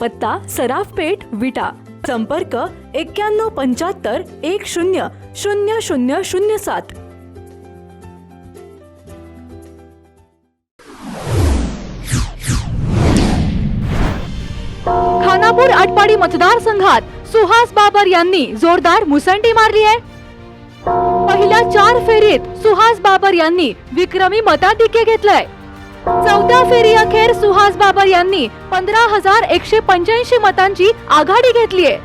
पत्ता सराफ पेठ विटा. संपर्क एक्क्याण्णव पंच्याहत्तर एक शून्य शून्य शून्य शून्य सात. खानापूर आटपाडी मतदारसंघात सुहास बाबर यांनी जोरदार मुसंडी मारली आहे. पहिल्या चार फेरीत सुहास बाबर यांनी विक्रमी मताधिक्य घेतलंय. चौथ्या फेरी अखेर सुहास आंबेडकर यांनी पंधरा हजार एकशे पंच्याऐंशी मतांची आघाडी घेतलीय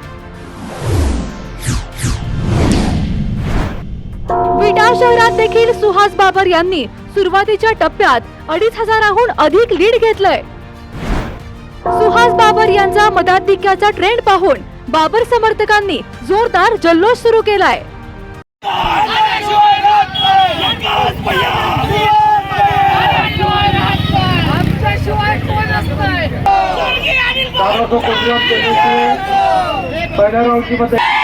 विटा शहरात देखील सुहास बाबर यांनी सुरुवातीच्या टप्प्यात अडीच हजाराहून अधिक लीड घेतलंय. सुहास बाबर यांचा मताधिक्याचा ट्रेंड पाहून बाबर समर्थकांनी जोरदार जल्लोष सुरू केलाय. दाराचं कुटुंब केल्याचे पहिल्या